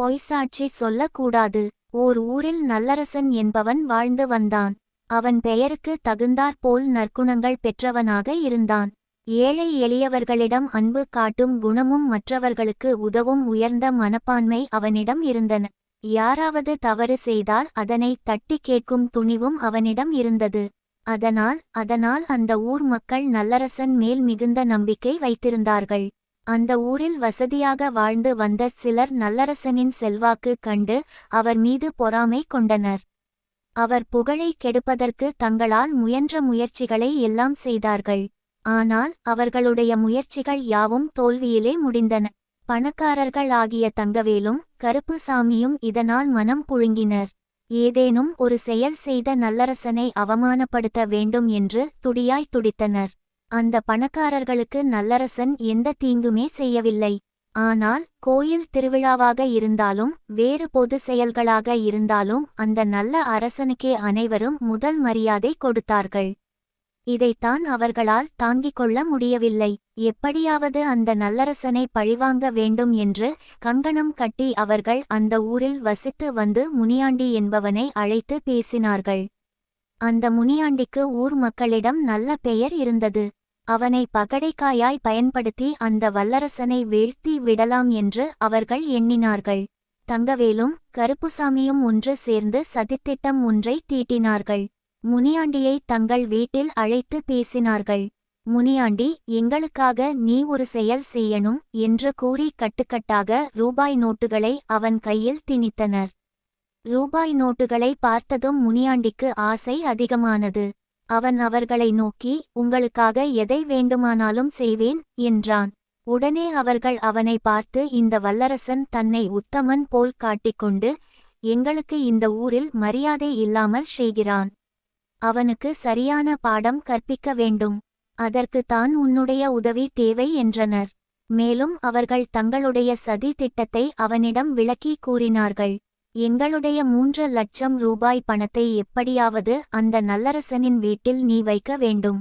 பொய்சாட்சி சொல்லக்கூடாது. ஓர் ஊரில் நல்லரசன் என்பவன் வாழ்ந்து வந்தான். அவன் பெயருக்கு தகுந்தாற்போல் நற்குணங்கள் பெற்றவனாக இருந்தான். ஏழை எளியவர்களிடம் அன்பு காட்டும் குணமும் மற்றவர்களுக்கு உதவும் உயர்ந்த மனப்பான்மை அவனிடம் இருந்தன. யாராவது தவறு செய்தால் அதனை தட்டி கேட்கும் துணிவும் அவனிடம் இருந்தது. அதனால் அதனால் அந்த ஊர் மக்கள் நல்லரசன் மேல் மிகுந்த நம்பிக்கை வைத்திருந்தார்கள். அந்த ஊரில் வசதியாக வாழ்ந்து வந்த சிலர் நல்லரசனின் செல்வாக்கு கண்டு அவர் மீது பொறாமை கொண்டனர். அவர் புகழை கெடுப்பதற்கு தங்களால் முயன்ற முயற்சிகளை எல்லாம் செய்தார்கள். ஆனால் அவர்களுடைய முயற்சிகள் யாவும் தோல்வியிலே முடிந்தன. பணக்காரர்கள் ஆகிய தங்கவேலும் கருப்புசாமியும் இதனால் மனம் புழுங்கினர். ஏதேனும் ஒரு செயல் செய்த நல்லரசனை அவமானப்படுத்த வேண்டும் என்று துடியாய் துடித்தனர். அந்த பணக்காரர்களுக்கு நல்லரசன் எந்த தீங்குமே செய்யவில்லை. ஆனால் கோயில் திருவிழாவாக இருந்தாலும் வேறு பொது செயல்களாக இருந்தாலும் அந்த நல்ல அரசனுக்கே அனைவரும் முதல் மரியாதை கொடுத்தார்கள். இதைத்தான் அவர்களால் தாங்கிக் கொள்ள முடியவில்லை. எப்படியாவது அந்த நல்லரசனை பழிவாங்க வேண்டும் என்று கங்கணம் கட்டி அவர்கள் அந்த ஊரில் வசித்து வந்து முனியாண்டி என்பவனை அழைத்து பேசினார்கள். அந்த முனியாண்டிக்கு ஊர் மக்களிடம் நல்ல பெயர் இருந்தது. அவனை பகடைக்காயாய் பயன்படுத்தி அந்த வல்லரசனை வீழ்த்தி விடலாம் என்று அவர்கள் எண்ணினார்கள். தங்கவேலும் கருப்புசாமியும் ஒன்று சேர்ந்து சதித்திட்டம் ஒன்றை தீட்டினார்கள். முனியாண்டியை தங்கள் வீட்டில் அழைத்து பேசினார்கள். முனியாண்டி எங்களுக்காக நீ ஒரு செயல் செய்யணும் என்று கூறி கட்டுக்கட்டாக ரூபாய் நோட்டுகளை அவன் கையில் திணித்தனர். ரூபாய் நோட்டுகளை பார்த்ததும் முனியாண்டிக்கு ஆசை அதிகமானது. அவன் அவர்களை நோக்கி உங்களுக்காக எதை வேண்டுமானாலும் செய்வேன் என்றான். உடனே அவர்கள் அவனை பார்த்து இந்த வல்லரசன் தன்னை உத்தமன் போல் காட்டிக்கொண்டு எங்களுக்கு இந்த ஊரில் மரியாதை இல்லாமல் செய்கிறான். அவனுக்கு சரியான பாடம் கற்பிக்க வேண்டும். அதற்கு தான் உன்னுடைய உதவி தேவை என்றனர். மேலும் அவர்கள் தங்களுடைய சதி திட்டத்தை அவனிடம் விளக்கி கூறினார்கள். எங்களுடைய மூன்று லட்சம் ரூபாய் பணத்தை எப்படியாவது அந்த நல்லரசனின் வீட்டில் நீ வைக்க வேண்டும்.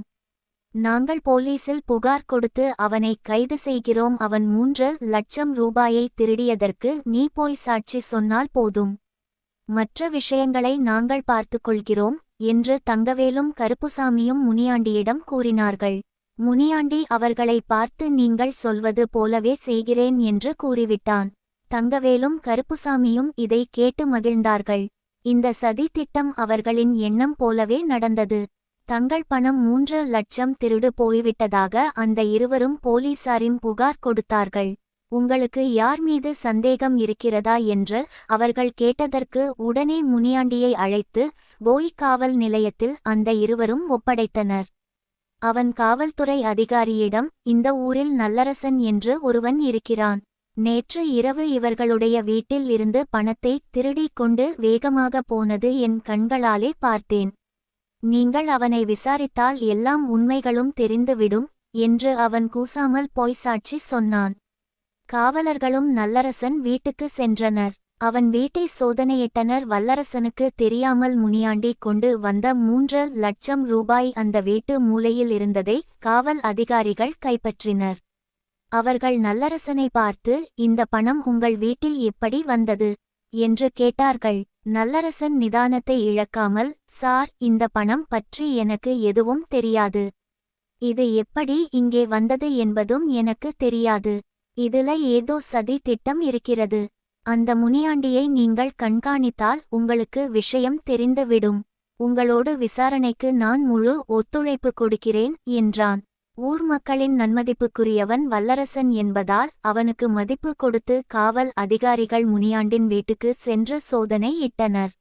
நாங்கள் போலீசில் புகார் கொடுத்து அவனை கைது செய்கிறோம். அவன் மூன்று லட்சம் ரூபாயை திருடியதற்கு நீ போய் சாட்சி சொன்னால் போதும். மற்ற விஷயங்களை நாங்கள் பார்த்துக்கொள்கிறோம் என்று தங்கவேலும் கருப்புசாமியும் முனியாண்டியிடம் கூறினார்கள். முனியாண்டி அவர்களை பார்த்து நீங்கள் சொல்வது போலவே செய்கிறேன் என்று கூறிவிட்டான். தங்கவேலும் கருப்புசாமியும் இதை கேட்டு மகிழ்ந்தார்கள். இந்த சதி திட்டம் அவர்களின் எண்ணம் போலவே நடந்தது. தங்கள் பணம் மூன்று லட்சம் திருடு போய்விட்டதாக அந்த இருவரும் போலீசாரின் புகார் கொடுத்தார்கள். உங்களுக்கு யார் மீது சந்தேகம் இருக்கிறதா என்று அவர்கள் கேட்டதற்கு உடனே முனியாண்டியை அழைத்து போய் காவல் நிலையத்தில் அந்த இருவரும் ஒப்படைத்தனர். அவன் காவல்துறை அதிகாரியிடம் இந்த ஊரில் நல்லரசன் என்று ஒருவன் இருக்கிறான். நேற்று இரவு இவர்களுடைய வீட்டில் இருந்து பணத்தை திருடிக் கொண்டு வேகமாக போனது என் கண்களாலே பார்த்தேன். நீங்கள் அவனை விசாரித்தால் எல்லாம் உண்மைகளும் தெரிந்துவிடும் என்று அவன் கூசாமல் போய் சாட்சி சொன்னான். காவலர்களும் நல்லரசன் வீட்டுக்கு சென்றனர். அவன் வீட்டை சோதனையிட்டனர். வல்லரசனுக்கு தெரியாமல் முனியாண்டி கொண்டு வந்த மூன்று லட்சம் ரூபாய் அந்த வீட்டு மூலையில் இருந்ததை காவல் அதிகாரிகள் கைப்பற்றினர். அவர்கள் நல்லரசனை பார்த்து இந்த பணம் உங்கள் வீட்டில் எப்படி வந்தது? என்று கேட்டார்கள். நல்லரசன் நிதானத்தை இழக்காமல் சார் இந்த பணம் பற்றி எனக்கு எதுவும் தெரியாது. இது எப்படி இங்கே வந்தது என்பதும் எனக்கு தெரியாது. இதுல ஏதோ சதி திட்டம் இருக்கிறது. அந்த முனியாண்டியை நீங்கள் கண்காணித்தால் உங்களுக்கு விஷயம் தெரிந்துவிடும். உங்களோடு விசாரணைக்கு நான் முழு ஒத்துழைப்பு கொடுக்கிறேன் என்றான். ஊர் மக்களின் நன்மதிப்புக்குரியவன் வல்லரசன் என்பதால் அவனுக்கு மதிப்பு கொடுத்து காவல் அதிகாரிகள் முனியாண்டின் வீட்டுக்கு சென்று சோதனை இட்டனர்.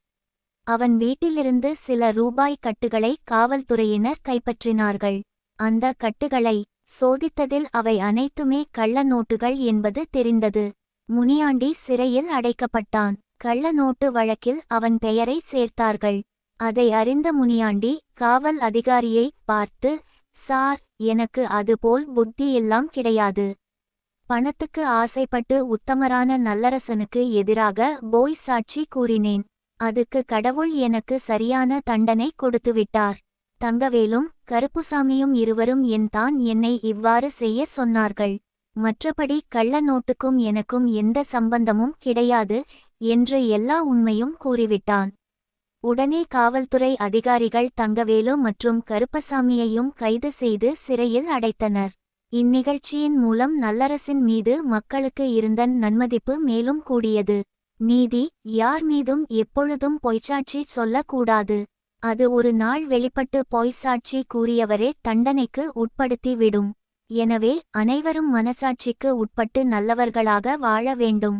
அவன் வீட்டிலிருந்து சில ரூபாய் கட்டுகளை காவல்துறையினர் கைப்பற்றினார்கள். அந்த கட்டுகளை சோதித்ததில் அவை அனைத்துமே கள்ள நோட்டுகள் என்பது தெரிந்தது. முனியாண்டி சிறையில் அடைக்கப்பட்டான். கள்ள நோட்டு வழக்கில் அவன் பெயரை சேர்த்தார்கள். அதை அறிந்த முனியாண்டி காவல் அதிகாரியை பார்த்து சார் எனக்கு அதுபோல் புத்தியெல்லாம் கிடையாது. பணத்துக்கு ஆசைப்பட்டு உத்தமரான நல்லரசனுக்கு எதிராக போய் சாட்சி கூறினேன். அதுக்கு கடவுள் எனக்கு சரியான தண்டனை கொடுத்துவிட்டார். தங்கவேலும் கருப்புசாமியும் இருவரும் என் தான் என்னை இவ்வாறு செய்ய சொன்னார்கள். மற்றபடி கள்ள நோட்டுக்கும் எனக்கும் எந்த சம்பந்தமும் கிடையாது என்று எல்லா உண்மையும் கூறிவிட்டான். உடனே காவல்துறை அதிகாரிகள் தங்கவேலு மற்றும் கருப்பசாமியையும் கைது செய்து சிறையில் அடைத்தனர். இந்நிகழ்ச்சியின் மூலம் நல்லரசின் மீது மக்களுக்கு இருந்த நன்மதிப்பு மேலும் கூடியது. நீதி யார் மீதும் எப்பொழுதும் பொய்ச்சாட்சி சொல்லக்கூடாது. அது ஒரு நாள் வெளிப்பட்டு பொய்ச்சாட்சி கூறியவரே தண்டனைக்கு உட்படுத்திவிடும். எனவே அனைவரும் மனசாட்சிக்கு உட்பட்டு நல்லவர்களாக வாழ வேண்டும்.